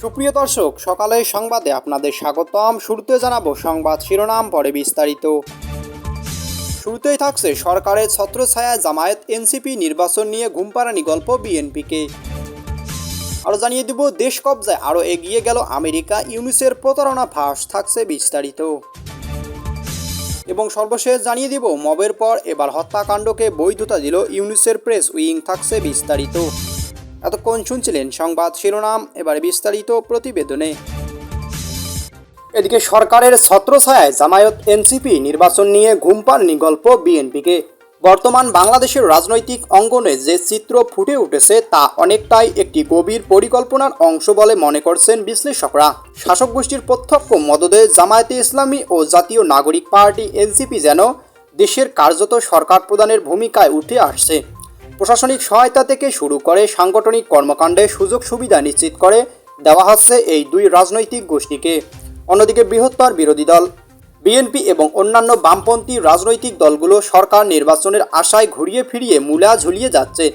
সুপ্রিয় দর্শক সকালের সংবাদে আপনাদের স্বাগতম। শুরুতে জানাব সংবাদ শিরোনাম, পরে বিস্তারিত। শুরুতেই থাকছে সরকারের ছত্রছায়ায় জামায়াত এনসিপি নির্বাচন নিয়ে ঘুমপাড়ানি গল্প বিএনপিকে। আরও জানিয়ে দিব, দেশ কবজায় আরও এগিয়ে গেল আমেরিকা, ইউনিসের প্রতারণা ফাঁস থাকছে বিস্তারিত। এবং সর্বশেষ জানিয়ে দিব, মবের পর এবার হত্যাকাণ্ডকে বৈধতা দিল ইউনিসের প্রেস, উইং থাকছে বিস্তারিত। এতক্ষণ শুনছিলেন সংবাদ শিরোনাম, এবার বিস্তারিত প্রতিবেদনে। এদিকে সরকারের ছত্রছায়ায় জামায়াত এনসিপি নির্বাচন নিয়ে ঘুমপাননি গল্প বিএনপিকে। বর্তমান বাংলাদেশের রাজনৈতিক অঙ্গনে যে চিত্র ফুটে উঠেছে তা অনেকটাই একটি গভীর পরিকল্পনার অংশ বলে মনে করছেন বিশ্লেষকরা। শাসক গোষ্ঠীর প্রত্যক্ষ মদদে জামায়াতে ইসলামী ও জাতীয় নাগরিক পার্টি এনসিপি যেন দেশের কার্যত সরকার প্রদানের ভূমিকায় উঠে আসছে। প্রশাসনিক সহায়তা থেকে শুরু করে সাংগঠনিক কর্মকাণ্ডে সুযোগ সুবিধা নিশ্চিত করে দেওয়া হচ্ছে এই দুই রাজনৈতিক গোষ্ঠীকে। অন্যদিকে বৃহত্তর বিরোধী দল, বিএনপি এবং অন্যান্য বামপন্থী রাজনৈতিক দলগুলো সরকার নির্বাচনের আশায় ঘুরিয়ে ফিরিয়ে মূলা ঝুলিয়ে যাচ্ছে।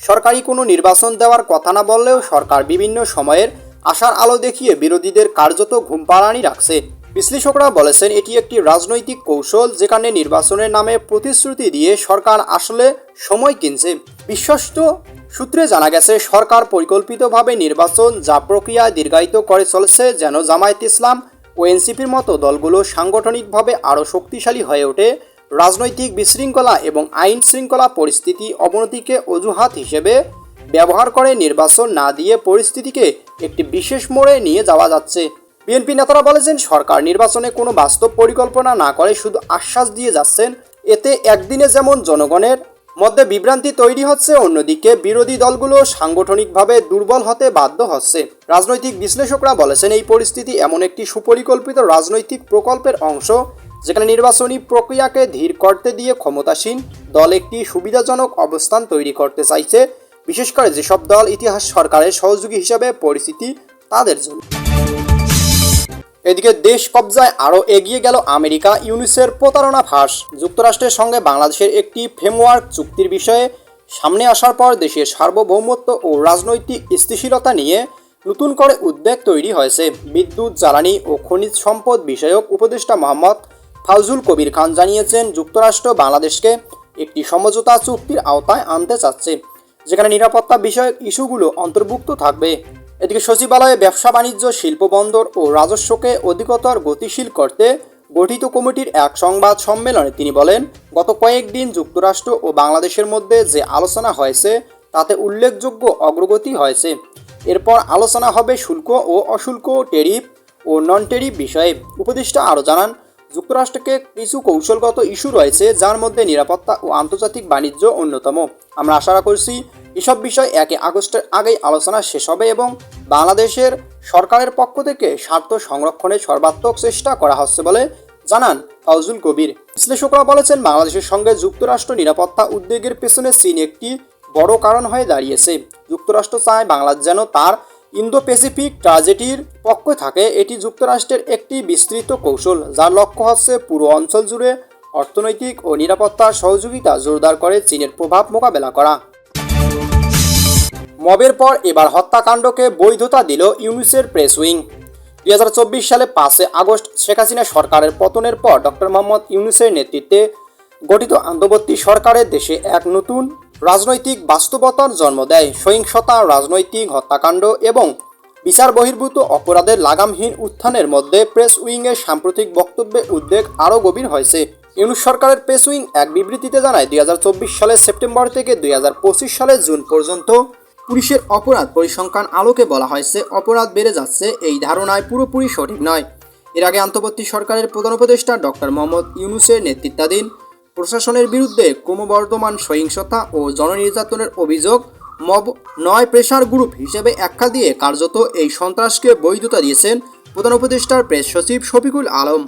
সরকারি কোনো নির্বাচন দেওয়ার কথা না বললেও সরকার বিভিন্ন সময়ের আশার আলো দেখিয়ে বিরোধীদের কার্যত ঘুমপাড়ানি রাখছে। বিশ্লেষকরা বলেছেন, এটি একটি রাজনৈতিক কৌশল যেখানে নির্বাচনের নামে প্রতিশ্রুতি দিয়ে সরকার আসলে সময় কিনছে। বিশ্বস্ত সূত্রে জানা গেছে, সরকার পরিকল্পিতভাবে নির্বাচন যা প্রক্রিয়া দীর্ঘায়িত করে চলছে যেন জামায়াত ইসলাম ও এনসিপির মতো দলগুলো সাংগঠনিকভাবে আরও শক্তিশালী হয়ে ওঠে, রাজনৈতিক বিশৃঙ্খলা এবং আইন শৃঙ্খলা পরিস্থিতি অবনতিকে অজুহাত হিসেবে ব্যবহার করে নির্বাচন না দিয়ে পরিস্থিতিকে একটি বিশেষ মোড়ে নিয়ে যাওয়া যাচ্ছে। বিএনপি নেতারা বলেছেন, সরকার নির্বাচনে কোনো বাস্তব পরিকল্পনা না করে শুধু আশ্বাস দিয়ে যাচ্ছেন। এতে একদিনে যেমন জনগণের মধ্যে বিভ্রান্তি তৈরি হচ্ছে, অন্যদিকে বিরোধী দলগুলো সাংগঠনিকভাবে দুর্বল হতে বাধ্য হচ্ছে। রাজনৈতিক বিশ্লেষকরা বলেছেন, এই পরিস্থিতি এমন একটি সুপরিকল্পিত রাজনৈতিক প্রকল্পের অংশ, যেখানে নির্বাচনী প্রক্রিয়াকে ধীর করতে দিয়ে ক্ষমতাসীন দল একটি সুবিধাজনক অবস্থান তৈরি করতে চাইছে। বিশেষ করে যেসব দল ইতিহাস সরকারের সহযোগী হিসাবে পরিস্থিতি তাদের জন্য। এদিকে দেশ কবজায় আরও এগিয়ে গেল আমেরিকা ইউনিসের প্রতারণা ফাঁস। যুক্তরাষ্ট্রের সঙ্গে বাংলাদেশের একটি ফ্রেমওয়ার্ক চুক্তির বিষয়ে সামনে আসার পর দেশের সার্বভৌমত্ব ও রাজনৈতিক স্থিতিশীলতা নিয়ে নতুন করে উদ্বেগ তৈরি হয়েছে। বিদ্যুৎ, জ্বালানি ও খনিজ সম্পদ বিষয়ক উপদেষ্টা মোহাম্মদ ফাউজুল কবির খান জানিয়েছেন, যুক্তরাষ্ট্র বাংলাদেশকে একটি সমঝোতা চুক্তির আওতায় আনতে চাচ্ছে, যেখানে নিরাপত্তা বিষয়ক ইস্যুগুলো অন্তর্ভুক্ত থাকবে। এদিকে সচিবালয়ে ব্যবসা বাণিজ্য, শিল্প বন্দর ও রাজস্বকে অধিকতর গতিশীল করতে গঠিত কমিটির এক সংবাদ সম্মেলনে তিনি বলেন, গত কয়েকদিন যুক্তরাষ্ট্র ও বাংলাদেশের মধ্যে যে আলোচনা হয়েছে, তাতে উল্লেখযোগ্য অগ্রগতি হয়েছে। এরপর আলোচনা হবে শুল্ক ও অশুল্ক, টেরিফ ও নন টেরিফ বিষয়ে। উপদেষ্টা আরও জানান, যুক্তরাষ্ট্রকে কিছু কৌশলগত ইস্যু রয়েছে, যার মধ্যে নিরাপত্তা ও আন্তর্জাতিক বাণিজ্য অন্যতম। আমরা আশা করছি এসব বিষয় একে আগস্টের আগেই আলোচনা শেষ হবে এবং বাংলাদেশের সরকারের পক্ষ থেকে স্বার্থ সংরক্ষণের সর্বাত্মক চেষ্টা করা হচ্ছে বলে জানান ফাউজুল কবির। বিশ্লেষকরা বলেছেন, বাংলাদেশের সঙ্গে যুক্তরাষ্ট্র নিরাপত্তা উদ্বেগের পেছনে চীন একটি বড় কারণ হয়ে দাঁড়িয়েছে। যুক্তরাষ্ট্র চায় বাংলাদেশ যেন তার ইন্দো প্যাসিফিক ট্রাজেডির পক্ষে থাকে। এটি যুক্তরাষ্ট্রের একটি বিস্তৃত কৌশল, যার লক্ষ্য হচ্ছে পুরো অঞ্চল জুড়ে অর্থনৈতিক ও নিরাপত্তার সহযোগিতা জোরদার করে চীনের প্রভাব মোকাবেলা করা। মবের পর এবার হত্যাকাণ্ডকে বৈধতা দিল ইউনিসের প্রেস উইং। দুই হাজার চব্বিশ সালে পাঁচে আগস্ট শেখ হাসিনা সরকারের পতনের পর ডক্টর মোহাম্মদ ইউনুসের নেতৃত্বে গঠিত আন্তর্বর্তী সরকারের দেশে এক নতুন রাজনৈতিক বাস্তবতার জন্ম দেয়। সহিংসতা, রাজনৈতিক হত্যাকাণ্ড এবং বিচার বহির্ভূত অপরাধের লাগামহীন উত্থানের মধ্যে প্রেস উইংয়ের সাম্প্রতিক বক্তব্যে উদ্বেগ আরও গভীর হয়েছে। ইউনুস সরকারের প্রেস উইং এক বিবৃতিতে জানায় দু হাজার চব্বিশ সালের সেপ্টেম্বর থেকে দুই সালের জুন পর্যন্ত পুলিশের অপরাধ পরিসংখ্যান আলোকে বলা হয়েছে, অপরাধ বেড়ে যাচ্ছে এই ধারণায় পুরোপুরি সঠিক নয়। এর আগে আন্তর্বর্তী সরকারের প্রধান উপদেষ্টা ডক্টর মোহাম্মদ ইউনুসের নেতৃত্বাধীন প্রশাসনের বিরুদ্ধে ক্রমবর্ধমান সহিংসতা ও জননির্যাতনের অভিযোগ, মব নয় প্রেশার গ্রুপ হিসেবে আখ্যা দিয়ে কার্যত এই সন্ত্রাসকে বৈধতা দিয়েছেন প্রধান উপদেষ্টার প্রেস সচিব শফিকুল আলম।